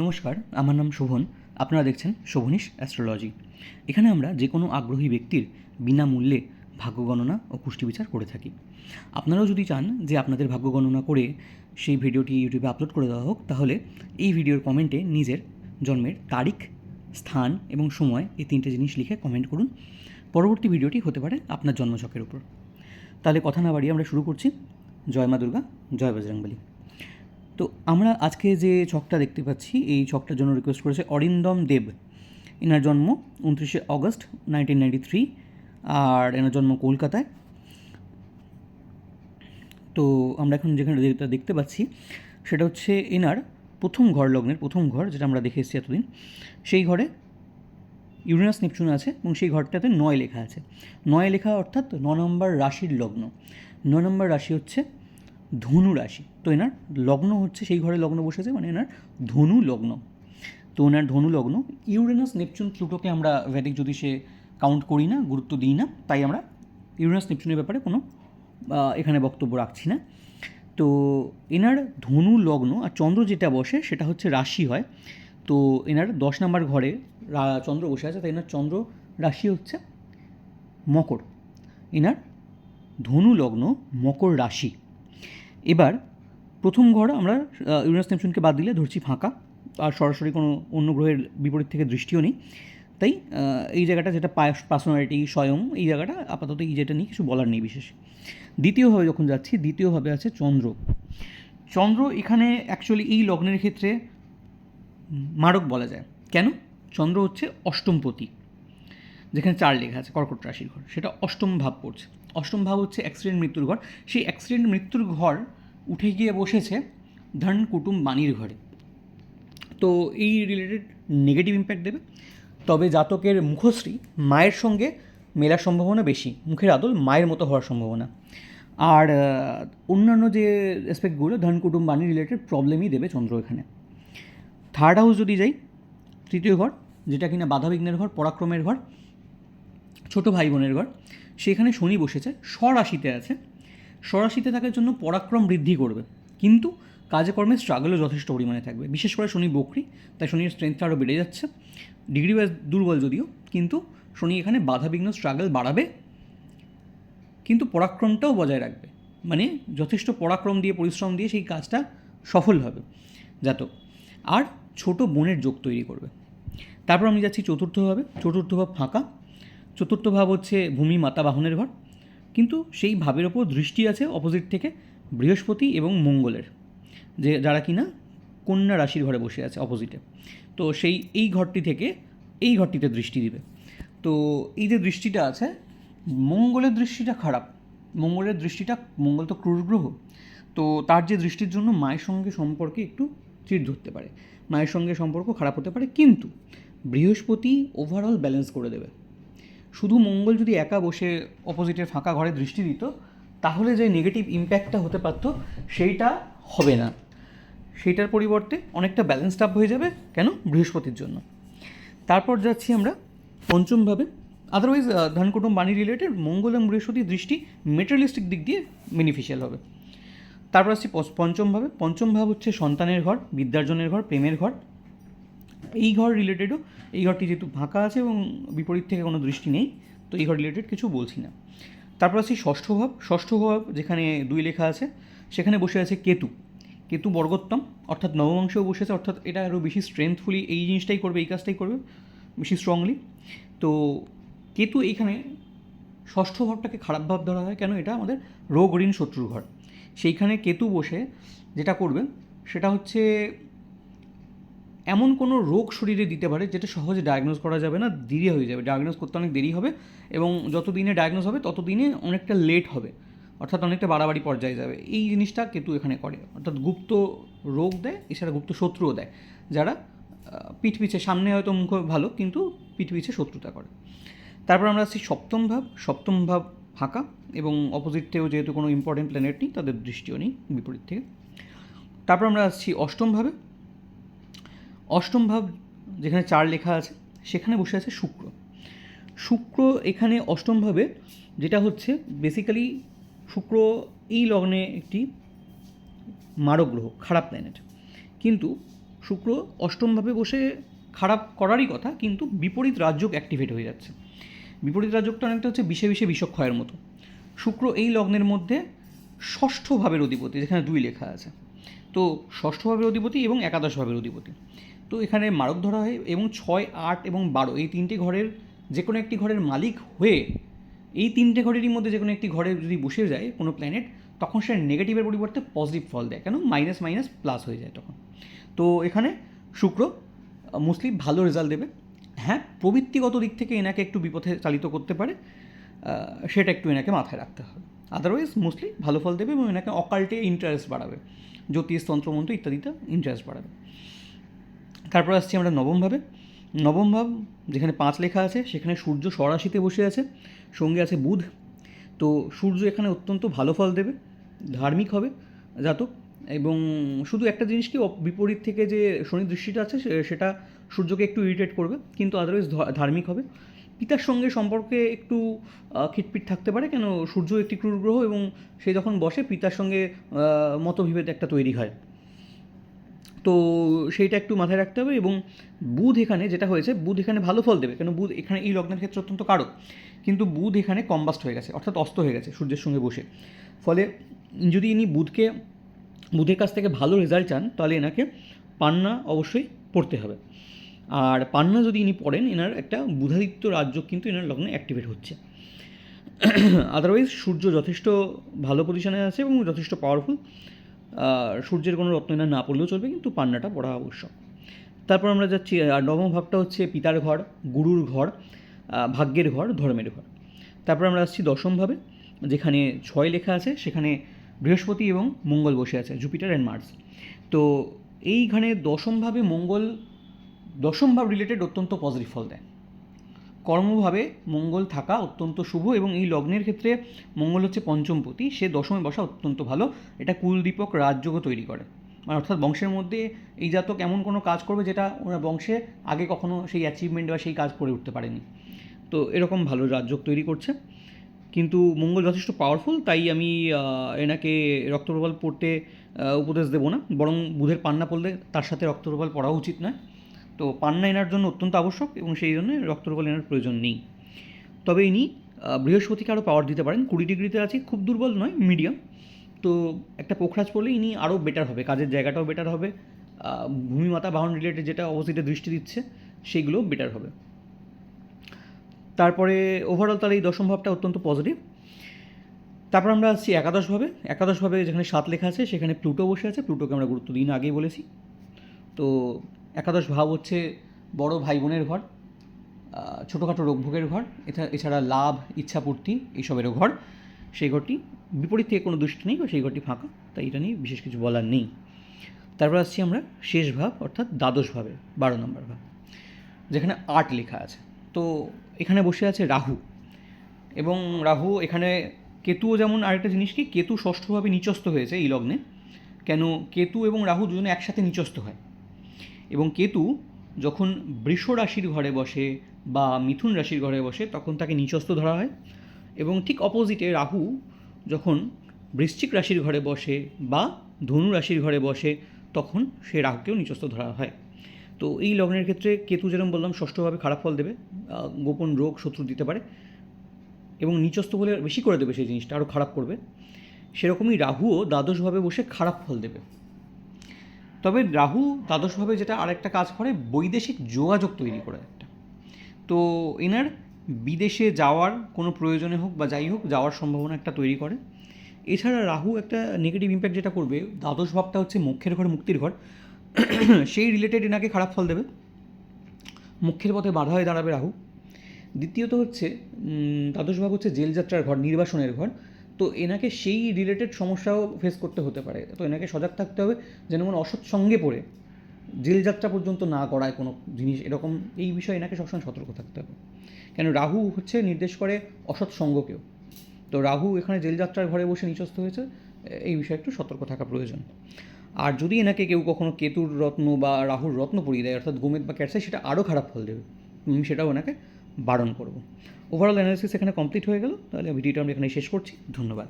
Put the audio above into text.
নমস্কার, আমার নাম শোভন। আপনারা দেখছেন শোভনীশ অ্যাস্ট্রোলজি। এখানে আমরা যে কোনো আগ্রহী ব্যক্তির বিনামূল্যে ভাগ্য গণনা ও কুষ্টি বিচার করে থাকি। আপনারাও যদি চান যে আপনাদের ভাগ্য গণনা করে সেই ভিডিওটি ইউটিউবে আপলোড করে দেওয়া হোক, তাহলে এই ভিডিওর কমেন্টে নিজের জন্মের তারিখ, স্থান এবং সময় এই তিনটে জিনিস লিখে কমেন্ট করুন। পরবর্তী ভিডিওটি হতে পারে আপনার জন্মছকের উপর। তাহলে কথা না বাড়িয়ে আমরা শুরু করছি। জয় মা দুর্গা, জয় বজরংবলী। তো আমরা আজকে যে ছকটা দেখতে পাচ্ছি, এই ছকটার জন্য রিকোয়েস্ট করেছে অরিন্দম দেব। এনার জন্ম উনত্রিশে অগস্ট নাইনটিন নাইনটি থ্রি আর এনার জন্ম কলকাতায়। তো আমরা এখন যেখানে যেটা দেখতে পাচ্ছি, সেটা হচ্ছে এনার প্রথম ঘর লগ্নের প্রথম ঘর, যেটা আমরা দেখে এসেছি এতদিন। সেই ঘরে ইউরেনাস নেপচুন আছে এবং সেই ঘরটাতে নয় লেখা আছে। নয় লেখা অর্থাৎ ন নম্বর রাশির লগ্ন। ন নম্বর রাশি হচ্ছে ধনু রাশি। তো এনার লগ্ন হচ্ছে, সেই ঘরে লগ্ন বসেছে মানে এনার ধনু লগ্ন। তো ওনার ধনু লগ্ন, ইউরেনাস নেপচুন প্লুটোকে আমরা ভ্যাটিক জ্যোতিষে কাউন্ট করি না, গুরুত্ব দিই না, তাই আমরা ইউরেনাস নেপচুনের ব্যাপারে কোনো এখানে বক্তব্য রাখছি না। তো এনার ধনু লগ্ন আর চন্দ্র যেটা বসে, সেটা হচ্ছে রাশি হয়। তো এনার দশ নম্বর ঘরে চন্দ্র বসে আছে, তাই এনার চন্দ্র রাশি হচ্ছে মকর। এনার ধনু লগ্ন মকর রাশি। এবার প্রথম ঘর আমরা ইউরেনাস নেপচুনকে বাদ দিলে ধরছি ফাঁকা, আর সরাসরি কোনো অন্য গ্রহের বিপরীত থেকে দৃষ্টিও নেই। তাই এই জায়গাটা যেটা পার্সোনালিটি স্বয়ং, এই জায়গাটা আপাতত এই যেটা নিয়ে কিছু বলার নেই বিশেষ। দ্বিতীয়ভাবে যখন যাচ্ছি, দ্বিতীয়ভাবে আছে চন্দ্র। চন্দ্র এখানে অ্যাকচুয়ালি এই লগ্নের ক্ষেত্রে মারক বলা যায়। কেন? চন্দ্র হচ্ছে অষ্টমপতি যেখানে চার লেখা আছে, কর্কট রাশির ঘর। সেটা অষ্টম ভাব পড়ছে। অষ্টম ভাব হচ্ছে অ্যাক্সিডেন্ট মৃত্যুর ঘর। সেই অ্যাক্সিডেন্ট মৃত্যুর ঘর উঠে গিয়ে বসেছে ধন কুটুম বাণীর ঘরে। তো এই রিলেটেড নেগেটিভ ইম্প্যাক্ট দেবে। তবে জাতকের মুখশ্রী মায়ের সঙ্গে মেলার সম্ভাবনা বেশি, মুখের আদল মায়ের মতো হওয়ার সম্ভাবনা। আর অন্যান্য যে অ্যাসপেক্টগুলো ধন কুটুম বাণী রিলেটেড প্রবলেমই দেবে চন্দ্র এখানে। থার্ড হাউস যদি যাই, তৃতীয় ঘর, যেটা কিনা বাধাবিঘ্নের ঘর, পরাক্রমের ঘর, ছোট ভাই বোনের ঘর, সেখানে শনি বসেছে, স্বরাশিতে আছে। স্বরাশিতে থাকার জন্য পরাক্রম বৃদ্ধি করবে। কিন্তু কাজে কর্মে স্ট্রাগলও যথেষ্ট পরিমাণে থাকবে। বিশেষ করে শনি বকরি, তাই শনির স্ট্রেংথটা আরও বেড়ে যাচ্ছে। ডিগ্রি ওয়াইজ দুর্বল যদিও, কিন্তু শনি এখানে বাধাবিঘ্ন স্ট্রাগল বাড়াবে। কিন্তু পরাক্রমটাও বজায় রাখবে। মানে যথেষ্ট পরাক্রম দিয়ে, পরিশ্রম দিয়ে সেই কাজটা সফল হবে জাতক। আর ছোট বোনের যোগ তৈরি করবে। তারপর আমি যাচ্ছি চতুর্থভাবে চতুর্থ ভাব ফাঁকা। চতুর্থ ভাব হচ্ছে ভূমি, মাতা, বাহনের ঘর। কিন্তু সেই ভাবের ওপর দৃষ্টি আছে অপোজিট থেকে বৃহস্পতি এবং মঙ্গলের, যে যারা কিনা কন্যা রাশির ঘরে বসে আছে অপোজিটে তো সেই এই ঘরটি থেকে এই ঘরটিতে দৃষ্টি দিবে। তো এই যে দৃষ্টিটা আছে, মঙ্গলের দৃষ্টিটা খারাপ, মঙ্গলের দৃষ্টিটা, মঙ্গল তো ক্রুর গ্রহ, তো তার যে দৃষ্টির জন্য মায়ের সঙ্গে সম্পর্কে একটু চিড় ধরতে পারে। মায়ের সঙ্গে সম্পর্ক খারাপ হতে পারে, কিন্তু বৃহস্পতি ওভারঅল ব্যালেন্স করে দেবে। শুধু মঙ্গল যদি একা বসে অপোজিটের ফাঁকা ঘরে দৃষ্টি দিত, তাহলে যে নেগেটিভ ইম্প্যাক্টটা হতে পারত, সেইটা হবে না। সেইটার পরিবর্তে অনেকটা ব্যালেন্সড আপ হয়ে যাবে কেন? বৃহস্পতির জন্য। তারপর যাচ্ছি আমরা পঞ্চমভাবে। আদারওয়াইজ ধন কুটুম বাণী রিলেটেড মঙ্গল এবং বৃহস্পতির দৃষ্টি মেটেরিয়ালিস্টিক দিক দিয়ে বেনিফিশিয়াল হবে। তারপর আসছি পঞ্চমভাবে। পঞ্চম ভাবে পঞ্চম ভাব হচ্ছে সন্তানের ঘর, বিদ্যার্জনের ঘর, প্রেমের ঘর। এই ঘর রিলেটেডও এই ঘরটি যেহেতু ফাঁকা আছে এবং বিপরীত থেকে কোনো দৃষ্টি নেই, তো এই ঘর রিলেটেড কিছু বলছি না। তারপর আসছি ষষ্ঠ ভাব। ষষ্ঠ ভাব যেখানে দুই লেখা আছে, সেখানে বসে আছে কেতু। কেতু বর্গোত্তম, অর্থাৎ নবমাংশেও বসে আছে, অর্থাৎ এটা আরও বেশি স্ট্রেংথফুলি এই জিনিসটাই করবে, এই কাজটাই করবে, বেশি স্ট্রংলি তো কেতু এইখানে ষষ্ঠ ভাবটাকে খারাপ ভাব ধরা হয়, কেন এটা আমাদের রোগ ঋণ শত্রুর ঘর। সেইখানে কেতু বসে যেটা করবে, সেটা হচ্ছে এমন কোনো রোগ শরীরে দিতে পারে যেটা সহজে ডায়াগনোজ করা যাবে না দেরি হয়ে যাবে। ডায়াগনোজ করতে অনেক দেরি হবে এবং যত দিনে ডায়াগনোজ হবে তত দিনে অনেকটা লেট হবে। অর্থাৎ অনেকটা বাড়াবাড়ি পর্যায়ে যাবে। এই জিনিসটা কেতু এখানে করে। অর্থাৎ গুপ্ত রোগ দেয়, এছাড়া গুপ্ত শত্রুও দেয়, যারা পিঠ পিছে, সামনে হয়তো মুখ ভালো, কিন্তু পিঠ পিছে শত্রুতা করে। তারপর আমরা আসছি সপ্তম ভাব। সপ্তম ভাব ফাঁকা এবং অপোজিট থেকেও যেহেতু কোনো ইম্পর্টেন্ট প্ল্যানেট নেই, তাদের দৃষ্টিও নেই বিপরীত থেকে। তারপর আমরা আসছি অষ্টম ভাবে। অষ্টম ভাব যেখানে চার লেখা আছে, সেখানে বসে আছে শুক্র। শুক্র এখানে অষ্টমভাবে যেটা হচ্ছে বেসিক্যালি শুক্র এই লগ্নে একটি মারক গ্রহ, খারাপ প্ল্যানেট কিন্তু শুক্র অষ্টমভাবে বসে খারাপ করারই কথা, কিন্তু বিপরীত রাজ্যক অ্যাক্টিভেট হয়ে যাচ্ছে। বিপরীত রাজ্যকটা অনেকটা হচ্ছে বিষে বিষে বিষক্ষয়ের মতো। শুক্র এই লগ্নের মধ্যে ষষ্ঠ ভাবের অধিপতি, যেখানে দুই লেখা আছে। তো ষষ্ঠ ভাবের অধিপতি এবং একাদশ ভাবের অধিপতি। তো এখানে মারক ধরা হয় এবং ছয়, আট এবং বারো এই তিনটে ঘরের যে কোনো একটি ঘরের মালিক হয়ে এই তিনটে ঘরেরই মধ্যে যে কোনো একটি ঘরে যদি বসে যায় কোনো প্ল্যানেট তখন সে নেগেটিভের পরিবর্তে পজিটিভ ফল দেয়। কেন? মাইনাস মাইনাস প্লাস হয়ে যায় তখন। তো এখানে শুক্র মোস্টলি ভালো রেজাল্ট দেবে। হ্যাঁ প্রবৃত্তিগত দিক থেকে এনাকে একটু বিপথে চালিত করতে পারে। সেটা একটু এনাকে মাথায় রাখতে হবে। আদারওয়াইজ মোস্টলি ভালো ফল দেবে এবং এনাকে অকাল্টে ইন্টারেস্ট বাড়াবে। জ্যোতিষ, তন্ত্রমন্ত্র ইত্যাদিতে ইন্টারেস্ট বাড়াবে। তারপর আসছি আমরা নবমভাবে নবম ভাব যেখানে পাঁচ লেখা আছে, সেখানে সূর্য স্বরাশিতে বসে আছে, সঙ্গে আছে বুধ। তো সূর্য এখানে অত্যন্ত ভালো ফল দেবে, ধার্মিক হবে জাতক। এবং শুধু একটা জিনিস কি অপ- বিপরীত থেকে যে শনি দৃষ্টিটা আছে সেটা সূর্যকে একটু ইরিটেট করবে, কিন্তু আদারওয়াইজ ধার্মিক হবে। পিতার সঙ্গে সম্পর্কে একটু খিটপিট থাকতে পারে, কেন সূর্য একটি ক্রূর গ্রহ এবং সে যখন বসে, পিতার সঙ্গে মতবিভেদ একটা তৈরি হয়। তো সেইটা একটু মাথায় রাখতে হবে এবং বুধ এখানে যেটা হয়েছে, বুধ এখানে ভালো ফল দেবে, কেন বুধ এখানে এই লগ্নের ক্ষেত্রে অত্যন্ত কারক। কিন্তু বুধ এখানে কম্বাস্ট হয়ে গেছে, অর্থাৎ অস্ত হয়ে গেছে সূর্যের সঙ্গে বসে। ফলে যদি ইনি বুধকে, বুধের কাছ থেকে ভালো রেজাল্ট চান, তাহলে এনাকে পান্না অবশ্যই পড়তে হবে। আর পান্না যদি ইনি পড়েন, এনার একটা বুধাদিত্য রাজ্য কিন্তু এনার লগ্নে অ্যাক্টিভেট হচ্ছে। আদারওয়াইজ সূর্য যথেষ্ট ভালো পজিশনে আছে এবং যথেষ্ট পাওয়ারফুল সূর্যের কোনো রত্ন এনার না পড়লেও চলবে, কিন্তু পান্নাটা পড়া আবশ্যক। তারপর আমরা যাচ্ছি নবম ভাবটা হচ্ছে পিতার ঘর, গুরুর ঘর ভাগ্যের ঘর, ধর্মের ঘর। তারপর আমরা আসছি দশমভাবে যেখানে ছয় লেখা আছে, সেখানে বৃহস্পতি এবং মঙ্গল বসে আছে, জুপিটার অ্যান্ড মার্স। তো এইখানে দশমভাবে মঙ্গল, দশম ভাব রিলেটেড অত্যন্ত পজিটিভ ফল দেয়। কর্মভাবে মঙ্গল থাকা অত্যন্ত শুভ এবং এই লগ্নের ক্ষেত্রে মঙ্গল হচ্ছে পঞ্চমপতি। সে দশমে বসা অত্যন্ত ভালো। এটা কুলদীপক রাজযোগও তৈরি করে। মানে অর্থাৎ বংশের মধ্যে এই জাতক এমন কোনো কাজ করবে যেটা ওনার বংশে আগে কখনো সেই অ্যাচিভমেন্ট বা সেই কাজ করে উঠতে পারেনি। তো এরকম ভালো রাজযোগ তৈরি করছে। কিন্তু মঙ্গল যথেষ্ট পাওয়ারফুল তাই আমি এনাকে রক্তপ্রবাল পড়তে উপদেশ দেবো না। বরং বুধের পান্না পড়লে তার সাথে রক্তপ্রবাল পড়া উচিত নয়। তো পান্না এনার জন্য অত্যন্ত আবশ্যক এবং সেই জন্য রক্তপ্রবাল এনার প্রয়োজন নেই। তবে ইনি বৃহস্পতিকে আরও পাওয়ার দিতে পারেন। কুড়ি ডিগ্রিতে আছে, খুব দুর্বল নয় মিডিয়াম তো একটা পোখরাজ পড়লে ইনি আরও বেটার হবে, কাজের জায়গাটাও বেটার হবে ভূমিমাতা বাহন রিলেটেড যেটা অপোজিটে দৃষ্টি দিচ্ছে সেইগুলো বেটার হবে। তারপরে ওভারঅল তার এই দশম ভাবটা অত্যন্ত পজিটিভ তারপর আমরা আসছি একাদশভাবে একাদশভাবে যেখানে সাত লেখা আছে, সেখানে প্লুটো বসে আছে। প্লুটোকে আমরা গুরুত্ব দিই না আগেই বলেছি। তো একাদশ ভাব হচ্ছে বড় ভাই বোনের ঘর ছোটোখাটো রোগভোগের ঘর এছাড়া এছাড়া লাভ ইচ্ছাপূর্তি এইসবেরও ঘর। সেই ঘরটি বিপরীত থেকে কোনো দৃষ্টি নেই বা সেই ঘরটি ফাঁকা, তাই এটা নিয়ে বিশেষ কিছু বলার নেই। তারপর আসছি আমরা শেষ ভাব, অর্থাৎ দ্বাদশ ভাবে বারো নম্বর ভাব, যেখানে আট লেখা আছে। তো এখানে বসে আছে রাহু। এবং রাহু এখানে কেতুও যেমন আরেকটা জিনিস কি, কেতু ষষ্ঠভাবে নিচস্ত হয়েছে এই লগ্নে। কেন, কেতু এবং রাহু দুজনে একসাথে নিচস্ত হয়। এবং কেতু যখন বৃষ রাশির ঘরে বসে বা মিথুন রাশির ঘরে বসে, তখন তাকে নিচস্ত ধরা হয়। এবং ঠিক অপোজিটে রাহু যখন বৃশ্চিক রাশির ঘরে বসে বা ধনু রাশির ঘরে বসে, তখন সে রাহুকেও নিচস্ত ধরা হয়। তো এই লগ্নের ক্ষেত্রে কেতু যেরকম বললাম, ষষ্ঠভাবে খারাপ ফল দেবে গোপন রোগ শত্রু দিতে পারে এবং নিচস্থ বলে বেশি করে দেবে সেই জিনিসটা, আরও খারাপ করবে। সেরকমই রাহুও দ্বাদশভাবে বসে খারাপ ফল দেবে। তবে রাহু দ্বাদশভাবে যেটা আরেকটা কাজ করে, বৈদেশিক যোগাযোগ তৈরি করে একটা। তো এনার বিদেশে যাওয়ার কোনো প্রয়োজনে হোক বা যাই হোক, যাওয়ার সম্ভাবনা একটা তৈরি করে। এছাড়া রাহু একটা নেগেটিভ ইম্প্যাক্ট যেটা করবে, দ্বাদশ ভাবটা হচ্ছে মুখ্যের ঘর, মুক্তির ঘর। সেই রিলেটেড এনাকে খারাপ ফল দেবে। মুখ্যের পথে বাধা হয়ে দাঁড়াবে রাহু দ্বিতীয়ত হচ্ছে দ্বাদশ ভাব হচ্ছে জেলযাত্রার ঘর, নির্বাসনের ঘর। তো এনাকে সেই রিলেটেড সমস্যাও ফেস করতে হতে পারে। তো এনাকে সজাগ থাকতে হবে যেন কোনো অসৎ সঙ্গে পড়ে জেলযাত্রা পর্যন্ত না করায় কোনো জিনিস এরকম, এই বিষয়ে এনাকে সবসময় সতর্ক থাকতে হবে। কেন রাহু হচ্ছে নির্দেশ করে অসৎ সঙ্গকেও। তো রাহু এখানে জেলযাত্রার ঘরে বসে নিচস্থ হয়েছে, এই বিষয়ে একটু সতর্ক থাকা প্রয়োজন। আর যদি এনাকে কেউ কখনো কেতুর রত্ন বা রাহুর রত্ন পরিয়ে দেয়, অর্থাৎ গোমেদ বা ক্যাটসাই সেটা আরও খারাপ ফল দেবে। আমি সেটাও ওনাকে বারণ করব। ওভারঅল অ্যানালিসিস এখানে কমপ্লিট হয়ে গেল। তাহলে ভিডিওটা আমরা এখানে শেষ করছি। ধন্যবাদ।